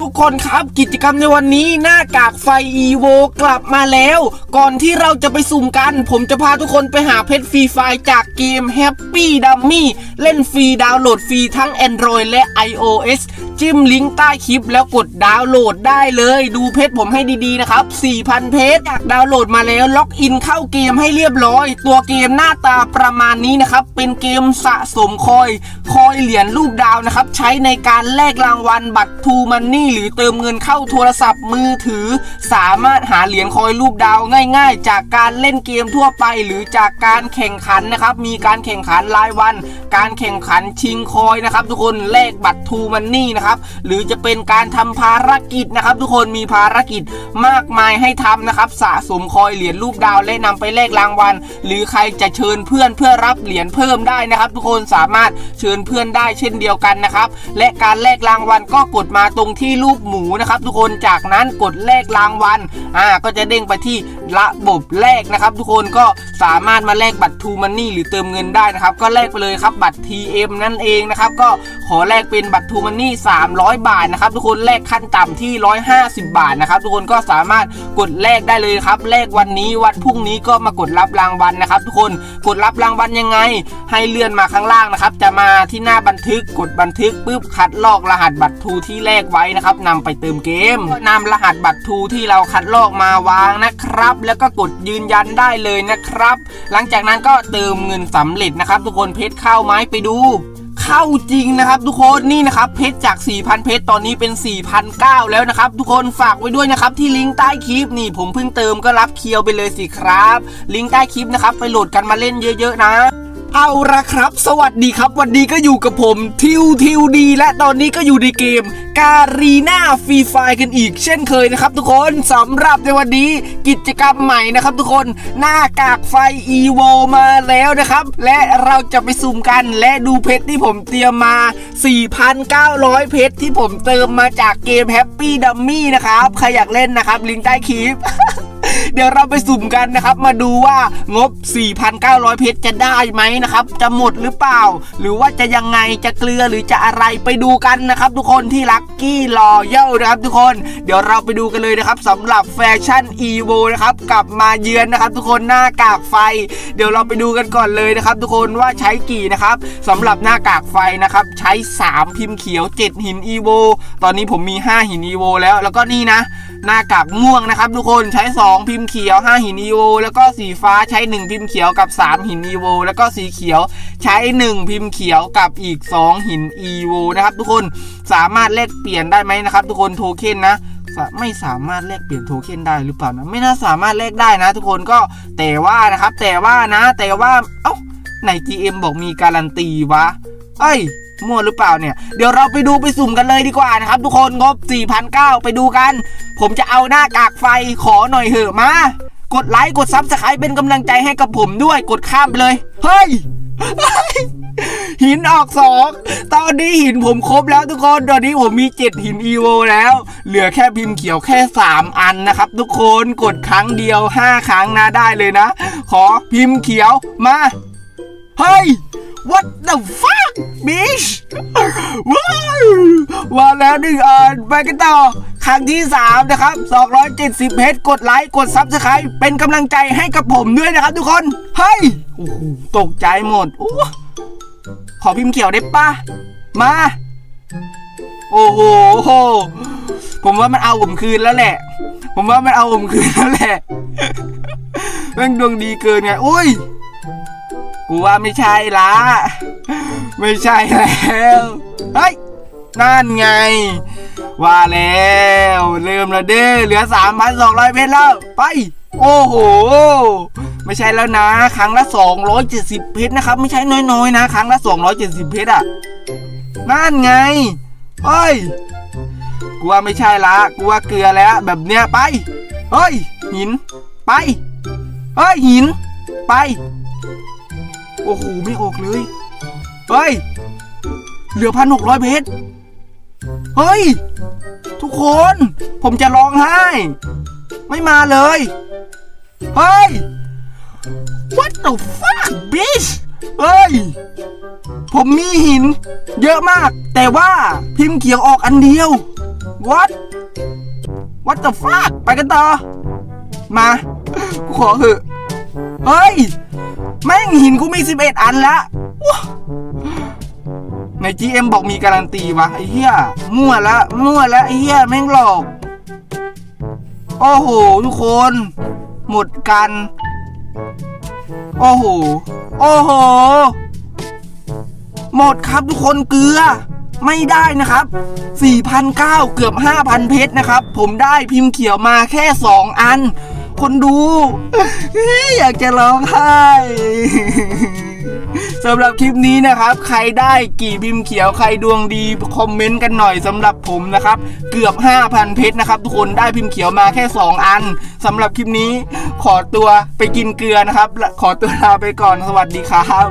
ทุกคนครับกิจกรรมในวันนี้หน้ากากไฟ EVO กลับมาแล้ว ก่อนที่เราจะไปสุ่มกัน ผมจะพาทุกคนไปหาเพชรฟรีไฟจากเกม Happy Dummy เล่นฟรีดาวน์โหลดฟรีทั้ง Android และ iOS จิ้มลิงก์ใต้คลิปแล้วกดดาวน์โหลดได้เลย ดูเพชรผมให้ดีๆนะครับ 4,000 เพชรอยากดาวน์โหลดมาแล้วล็อกอินเข้าเกมให้เรียบร้อย ตัวเกมหน้าตาประมาณนี้นะครับ เป็นเกมสะสมคอย คอยเหรียญรูปดาวนะครับ ใช้ในการแลกรางวัลบัตรทูมันนี่หรือเติมเงินเข้าโทรศัพท์มือถือ สามารถหาเหรียญคอยรูปดาวง่าย ๆ จากการเล่นเกมทั่วไป หรือจากการแข่งขันนะครับ มีการแข่งขันรายวัน การแข่งขันชิงคอยนะครับ ทุกคนแลกบัตรทูมันนี่นะครับหรือจะเป็นการทำภารกิจนะครับ ทุกคนมีภารกิจมากมายให้ทำนะครับ สะสมคอยเหรียญรูปดาวและนำไปแลกรางวัล หรือใครจะเชิญเพื่อนเพื่อรับเหรียญเพิ่มได้นะครับ ทุกคนสามารถเชิญเพื่อนได้เช่นเดียวกันนะครับ และการแลกรางวัลก็กดมาตรงที่ที่รูปหมูนะครับ ทุกคนจากนั้นกดแลกรางวัลอ่าก็จะเด้งไปที่ระบบแลกนะครับ ทุกคนก็สามารถมาแลกบัตรทูมันนี่หรือเติมเงินได้นะครับ ก็แลกไปเลยครับบัตร TM นั่นเองนะครับก็ขอแลกเป็นบัตรทูมันนี่300 บาทนะครับ ทุกคนแลกขั้นต่ำที่ 150 บาทนะครับ ทุกคนก็สามารถกดแลกได้เลยครับแลกวันนี้วันพรุ่งนี้ก็มากดรับรางวัลนะครับ ทุกคนกดรับรางวัลยังไง ให้เลื่อนมาข้างล่างนะครับ จะมาที่หน้าบันทึกกดบันทึกปุ๊บคัดลอกรหัสบัตรทูที่แลกไว้นะครับนำไปเติมเกมก็นำรหัสบัตรทูที่เราคัดลอกมาวางนะครับ แล้วก็กดยืนยันได้เลยนะครับ หลังจากนั้นก็เติมเงินสำเร็จนะครับ ทุกคนเพชรเข้าไหมไปดูเข้าจริงนะครับ ทุกคนนี่นะครับเพชรจาก 4,000 เพชรตอนนี้เป็น 4,009แล้วนะครับ ทุกคนฝากไว้ด้วยนะครับที่ลิงก์ใต้คลิปนี่ผมเพิ่งเติมก็รับเคียวไปเลยสิครับ ลิงก์ใต้คลิปนะครับไปโหลดกันมาเล่นเยอะ ๆ นะ เอาละครับ สวัสดีครับ วันนี้ก็อยู่กับผมทิวทิวดี และตอนนี้ก็อยู่ในเกมการีนาฟรีไฟกันอีกเช่นเคยนะครับ ทุกคนสำหรับในวันนี้กิจกรรมใหม่นะครับ ทุกคนหน้ากากไฟ EVO มาแล้วนะครับ และเราจะไปสุ่มกันและดูเพชรที่ผมเตรียมมา 4,900 เพชรที่ผมเติมมาจากเกม Happy Dummy นะครับใครอยากเล่นนะครับลิงก์ใต้คลิป เดี๋ยวเราไปสุ่มกันนะครับ มาดูว่างบ 4,900 เพชรจะได้ไหมนะครับ จะหมดหรือเปล่า หรือว่าจะยังไงจะเกลือหรือจะอะไรไปดูกันนะครับ ทุกคนที่ลัคกี้รอเยลนะครับ ทุกคนเดี๋ยวเราไปดูกันเลยนะครับสำหรับแฟชั่น EVO นะครับกลับมาเยือนนะครับ ทุกคนหน้ากากไฟ เดี๋ยวเราไปดูกันก่อนเลยนะครับ ทุกคนว่าใช้กี่นะครับสำหรับหน้ากากไฟนะครับใช้ 3 พิมพ์เขียว 7 หิน EVO ตอนนี้ผมมี 5 หิน EVO แล้วแล้วก็นี่นะ หน้ากากม่วงนะครับทุกคนใช้ 2 พิมพ์เขียว 5 หิน EVO แล้วก็สีฟ้าใช้ 1 พิมพ์เขียวกับ 3 หิน EVO แล้วก็สีเขียวใช้ 1 พิมพ์เขียวกับอีก 2 หิน EVO นะครับทุกคนสามารถแลกเปลี่ยนได้ไหมนะครับทุกคนโทเค็นนะไม่สามารถแลกเปลี่ยนโทเค็นได้หรือเปล่านะไม่น่าสามารถแลกได้นะ ทุกคนก็แต่ว่านะครับแต่ว่านะ แต่ว่าเอ้าใน GM บอกมีการันตีวะเอ้ย มั่วหรือเปล่าเนี่ย เดี๋ยวเราไปดูไปสุ่มกันเลยดีกว่านะครับ ทุกคนงบ 4,900 ไปดูกัน ผมจะเอาหน้ากากไฟขอหน่อยเหอะมากดไลค์กดซับสไครป์เป็นกำลังใจให้กับผมด้วยกดข้ามไปเลย เฮ้ย หินออกสองตอนนี้หินผมครบแล้วทุกคน ตอนนี้ผมมี7หิน EVO แล้ว เหลือแค่พิมพ์เขียวแค่ 3 อันนะครับ ทุกคนกดครั้งเดียว 5 ครั้งนะได้เลยนะ ขอพิมพ์เขียวมา เฮ้ย what the fuck bitch ว้าวมาแล้วหนึ่งอันไปกันต่อ ครั้งที่ 3 นะครับ 270 เพชรกดไลค์ กดซับสไครป์เป็นกำลังใจให้กับผมด้วยนะครับทุกคน เฮ้ย โอ้โห ตกใจหมดอู้ขอพิมพ์เขียวได้ปะมา โอ้โห ผมว่ามันเอาผมคืนแล้วแหละ ผมว่ามันเอาผมคืนแล้วแหละแม่งดวงดีเกินไง อุ้ย กูว่าไม่ใช่ละไม่ใช่แล้วเฮ้ยนั่นไง ว่าแล้วเริ่มแล้วเด้อเหลือ 3,200 เพชรแล้ว ไป โอ้โห ไม่ใช่แล้วนะ ครั้งละ 270 เพชรนะครับ ไม่ใช่น้อยๆ นะ ครั้งละ 270 เพชรอะ นั่นไงเฮ้ยกูว่าไม่ใช่ละกูว่าเกลือแล้ว แบบเนี้ยไป เฮ้ย หิน ไป เฮ้ย หิน ไป โอ้โห ไม่ออกเลย เฮ้ย เหลือพันหกร้อยเพชรเฮ้ย ทุกคน ผมจะร้องไห้ ไม่มาเลย เฮ้ย what the fuck bitch เฮ้ย ผมมีหิน เยอะมาก แต่ว่าพิมพ์เขียวออกอันเดียว what what the fuck ไปกันต่อ มากูขอเถอะ เฮ้ย แม่งหินกูมี 11 อันละว้าใน GM บอกมีการันตีวะไอ้เหี้ยมั่วละมั่วละไอ้เหี้ยแม่งหลอก โอ้โห ทุกคน หมดกัน โอ้โห โอ้โห หมดครับทุกคนเกลือ ไม่ได้นะครับ4,009เกือบ 5,000 เพชรนะครับ ผมได้พิมพ์เขียวมาแค่ 2 อัน คนดู อยากจะร้องไห้สำหรับคลิปนี้นะครับ ใครได้กี่พิมพ์เขียวใครดวงดีคอมเมนต์กันหน่อยสำหรับผมนะครับ เกือบ 5,000 เพชรนะครับ ทุกคนได้พิมพ์เขียวมาแค่ 2 อันสำหรับคลิปนี้ขอตัวไปกินเกลือนะครับ ขอตัวลาไปก่อนสวัสดีครับ